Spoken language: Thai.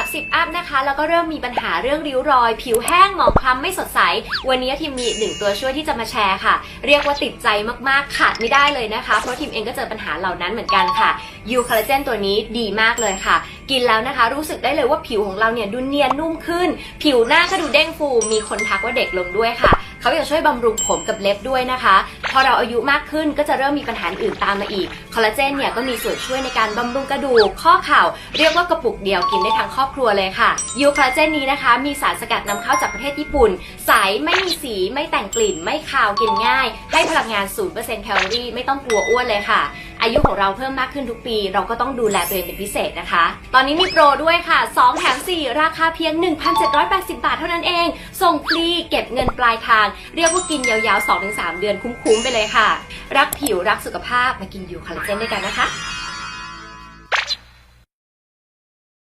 30อัพนะคะ แล้วก็เริ่มมีปัญหาเรื่องริ้วรอย ผิวแห้งหมองคล้ำไม่สดใส วันนี้ทีมมีหนึ่งตัวช่วยที่จะมาแชร์ค่ะ เรียกว่าติดใจมากๆ ขาดไม่ได้เลยนะคะ เพราะทีมเองก็เจอปัญหาเหล่านั้นเหมือนกันค่ะยูคอลลาเจนตัวนี้ดีมากเลยค่ะ กินแล้วนะคะ รู้สึกได้เลยว่าผิวของเราเนี่ยดูเนียนนุ่มขึ้น ผิวหน้าก็ดูเด้งฟู มีคนทักว่าเด็กลงด้วยค่ะ เขายังช่วยบำรุงผมกับเล็บด้วยนะคะ พอเราอายุมากขึ้นก็จะเริ่มมีปัญหาอื่นตามมาอีก คอลลาเจนเนี่ยก็มีส่วนช่วยในการบำรุงกระดูก ข้อเข่า เรียกว่ากระปุกเดียวกินได้ทั้งครอบครัวเลยค่ะ ยูคอลลาเจนนี้นะคะ มีสารสกัดนำเข้าจากประเทศญี่ปุ่น ใส ไม่มีสี ไม่แต่งกลิ่น ไม่คาว กินง่าย ให้พลังงาน 0%แคลอรี่ ไม่ต้องกลัวอ้วนเลยค่ะ อายุของเราเพิ่มมากขึ้นทุกปี เราก็ต้องดูแลตัวเองเป็นพิเศษนะคะ ตอนนี้มีโปรด้วยค่ะ 2 แถม 4 ราคาเพียง 1,780 บาทเท่านั้นเอง ส่งฟรีเก็บเงินปลายทาง เรียกว่ากินยาวๆ 2-3 เดือนคุ้มๆ ไปเลยค่ะ รักผิวรักสุขภาพมากินยูคาลลาเจนด้วยกันนะคะ